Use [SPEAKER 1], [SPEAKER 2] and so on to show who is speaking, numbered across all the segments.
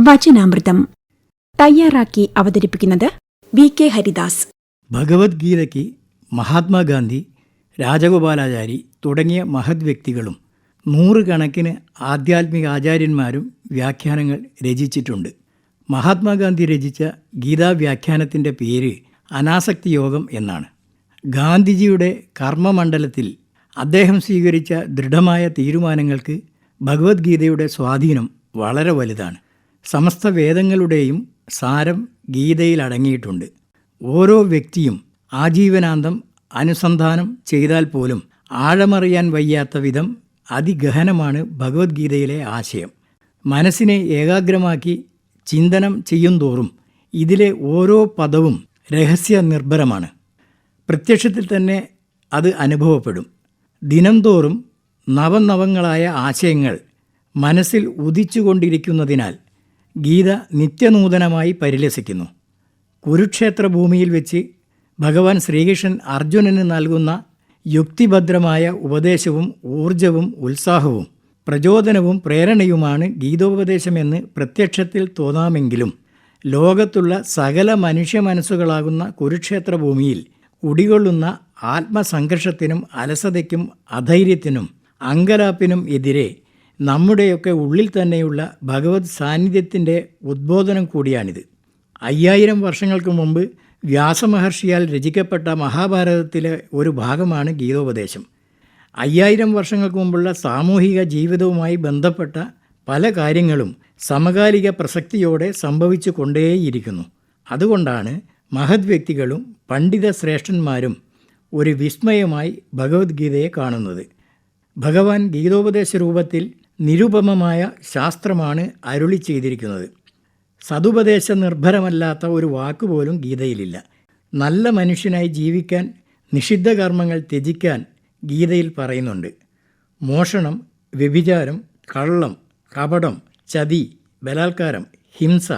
[SPEAKER 1] വചനാമൃതം. തയ്യാറാക്കി അവതരിപ്പിക്കുന്നത് V K Haridas.
[SPEAKER 2] ഭഗവത്ഗീതയ്ക്ക് മഹാത്മാഗാന്ധി രാജഗോപാലാചാരി തുടങ്ങിയ മഹത് വ്യക്തികളും നൂറുകണക്കിന് ആധ്യാത്മിക ആചാര്യന്മാരും വ്യാഖ്യാനങ്ങൾ രചിച്ചിട്ടുണ്ട്. മഹാത്മാഗാന്ധി രചിച്ച ഗീതാവ്യാഖ്യാനത്തിന്റെ പേര് അനാസക്തി യോഗം എന്നാണ്. ഗാന്ധിജിയുടെ കർമ്മമണ്ഡലത്തിൽ അദ്ദേഹം സ്വീകരിച്ച ദൃഢമായ തീരുമാനങ്ങൾക്ക് ഭഗവത്ഗീതയുടെ സ്വാധീനം വളരെ വലുതാണ്. സമസ്ത വേദങ്ങളുടെയും സാരം ഗീതയിൽ അടങ്ങിയിട്ടുണ്ട്. ഓരോ വ്യക്തിയും ആജീവനാന്തം അനുസന്ധാനം ചെയ്താൽ പോലും ആഴമറിയാൻ വയ്യാത്ത വിധം അതിഗഹനമാണ് ഭഗവത്ഗീതയിലെ ആശയം. മനസ്സിനെ ഏകാഗ്രമാക്കി ചിന്തനം ചെയ്യുന്തോറും ഇതിലെ ഓരോ പദവും രഹസ്യ നിർഭരമാണ്. പ്രത്യക്ഷത്തിൽ തന്നെ അത് അനുഭവപ്പെടും. ദിനംതോറും നവനവങ്ങളായ ആശയങ്ങൾ മനസ്സിൽ ഉദിച്ചുകൊണ്ടിരിക്കുന്നതിനാൽ ഗീത നിത്യനൂതനമായി പരിലസിക്കുന്നു. കുരുക്ഷേത്ര ഭൂമിയിൽ വെച്ച് ഭഗവാൻ ശ്രീകൃഷ്ണൻ അർജുനന് നൽകുന്ന യുക്തിഭദ്രമായ ഉപദേശവും ഊർജവും ഉത്സാഹവും പ്രചോദനവും പ്രേരണയുമാണ് ഗീതോപദേശമെന്ന് പ്രത്യക്ഷത്തിൽ തോന്നാമെങ്കിലും ലോകത്തുള്ള സകല മനുഷ്യ മനസ്സുകളാകുന്ന കുരുക്ഷേത്ര ഭൂമിയിൽ കുടികൊള്ളുന്ന ആത്മസംഘർഷത്തിനും അലസതയ്ക്കും അധൈര്യത്തിനും അങ്കലാപ്പിനും എതിരെ നമ്മുടെയൊക്കെ ഉള്ളിൽ തന്നെയുള്ള ഭഗവത് സാന്നിധ്യത്തിന്റെ ഉദ്ബോധനം കൂടിയാണിത്. അയ്യായിരം വർഷങ്ങൾക്ക് മുമ്പ് വ്യാസമഹർഷിയാൽ രചിക്കപ്പെട്ട മഹാഭാരതത്തിലെ ഒരു ഭാഗമാണ് ഗീതോപദേശം. അയ്യായിരം വർഷങ്ങൾക്ക് മുമ്പുള്ള സാമൂഹിക ജീവിതവുമായി ബന്ധപ്പെട്ട പല കാര്യങ്ങളും സമകാലിക പ്രസക്തിയോടെ സംഭവിച്ചു കൊണ്ടേയിരിക്കുന്നു. അതുകൊണ്ടാണ് മഹത് വ്യക്തികളും പണ്ഡിത ശ്രേഷ്ഠന്മാരും ഒരു വിസ്മയമായി ഭഗവത്ഗീതയെ കാണുന്നത്. ഭഗവാൻ ഗീതോപദേശ രൂപത്തിൽ നിരുപമമായ ശാസ്ത്രമാണ് അരുളി ചെയ്തിരിക്കുന്നത്. സതുപദേശ നിർഭരമല്ലാത്ത ഒരു വാക്കുപോലും ഗീതയിലില്ല. നല്ല മനുഷ്യനായി ജീവിക്കാൻ നിഷിദ്ധ കർമ്മങ്ങൾ ത്യജിക്കാൻ ഗീതയിൽ പറയുന്നുണ്ട്. മോഷണം വ്യഭിചാരം കള്ളം കപടം ചതി ബലാത്കാരം ഹിംസ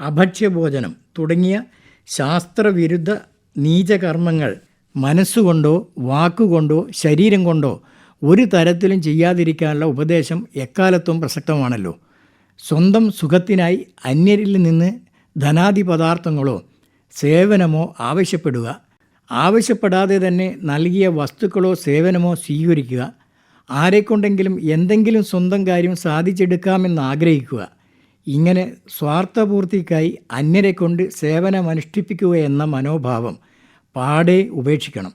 [SPEAKER 2] അഭക്ഷ്യഭോജനം തുടങ്ങിയ ശാസ്ത്രവിരുദ്ധ നീചകർമ്മങ്ങൾ മനസ്സുകൊണ്ടോ വാക്കുകൊണ്ടോ ശരീരം കൊണ്ടോ ഒരു തരത്തിലും ചെയ്യാതിരിക്കാനുള്ള ഉപദേശം എക്കാലത്തും പ്രസക്തമാണല്ലോ. സ്വന്തം സുഖത്തിനായി അന്യരിൽ നിന്ന് ധനാദി പദാർത്ഥങ്ങളോ സേവനമോ ആവശ്യപ്പെടുക ആവശ്യപ്പെടാതെ തന്നെ നൽകിയ വസ്തുക്കളോ സേവനമോ സ്വീകരിക്കുക ആരെക്കൊണ്ടെങ്കിലും എന്തെങ്കിലും സ്വന്തം കാര്യം സാധിച്ചെടുക്കാമെന്ന് ആഗ്രഹിക്കുക ഇങ്ങനെ സ്വാർത്ഥപൂർത്തിക്കായി അന്യരെ കൊണ്ട് സേവനമനുഷ്ഠിപ്പിക്കുക എന്ന മനോഭാവം പാടെ ഉപേക്ഷിക്കണം.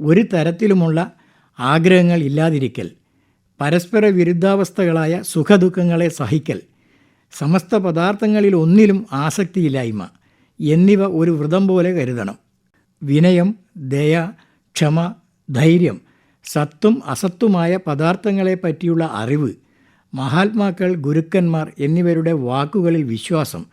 [SPEAKER 2] ഒരു തരത്തിലുമുള്ള ആഗ്രഹങ്ങൾ ഇല്ലാതിരിക്കൽ പരസ്പര വിരുദ്ധാവസ്ഥകളായ സുഖദുഃഖങ്ങളെ സഹിക്കൽ സമസ്ത പദാർത്ഥങ്ങളിൽ ഒന്നിലും ആസക്തിയില്ലായ്മ എന്നിവ ഒരു വ്രതം പോലെ കരുതണം. വിനയം ദയ ക്ഷമ ധൈര്യം സത്തും അസത്തുമായ പദാർത്ഥങ്ങളെ പറ്റിയുള്ള അറിവ് മഹാത്മാക്കൾ ഗുരുക്കന്മാർ എന്നിവരുടെ വാക്കുകളിൽ വിശ്വാസം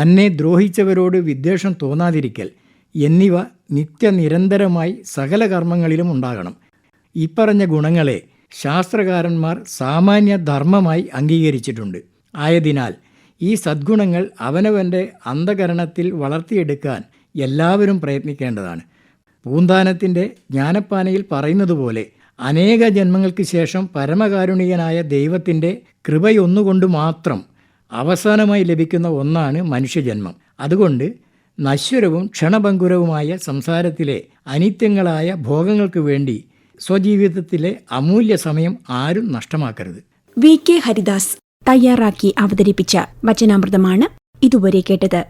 [SPEAKER 2] തന്നെ ദ്രോഹിച്ചവരോട് വിദ്വേഷം തോന്നാതിരിക്കൽ എന്നിവ നിത്യനിരന്തരമായി സകല കർമ്മങ്ങളിലും ഉണ്ടാകണം. ഇപ്പറഞ്ഞ ഗുണങ്ങളെ ശാസ്ത്രകാരന്മാർ സാമാന്യ ധർമ്മമായി അംഗീകരിച്ചിട്ടുണ്ട്. ആയതിനാൽ ഈ സദ്ഗുണങ്ങൾ അവനവന്റെ അന്ധകരണത്തിൽ വളർത്തിയെടുക്കാൻ എല്ലാവരും പ്രയത്നിക്കേണ്ടതാണ്. പൂന്താനത്തിന്റെ ജ്ഞാനപ്പാനയിൽ പറയുന്നതുപോലെ അനേക ജന്മങ്ങൾക്ക് ശേഷം പരമകാരുണികനായ ദൈവത്തിന്റെ കൃപയൊന്നുകൊണ്ട് മാത്രം അവസാനമായി ലഭിക്കുന്ന ഒന്നാണ് മനുഷ്യജന്മം. അതുകൊണ്ട് നശ്വരവും ക്ഷണഭങ്കുരവുമായ സംസാരത്തിലെ അനിത്യങ്ങളായ ഭോഗങ്ങൾക്ക് വേണ്ടി സ്വജീവിതത്തിലെ അമൂല്യ സമയം ആരും നഷ്ടമാക്കരുത്.
[SPEAKER 1] വി കെ ഹരിദാസ് തയ്യാറാക്കി അവതരിപ്പിച്ച വചനാമൃതമാണ് ഇതുവരെ കേട്ടത്.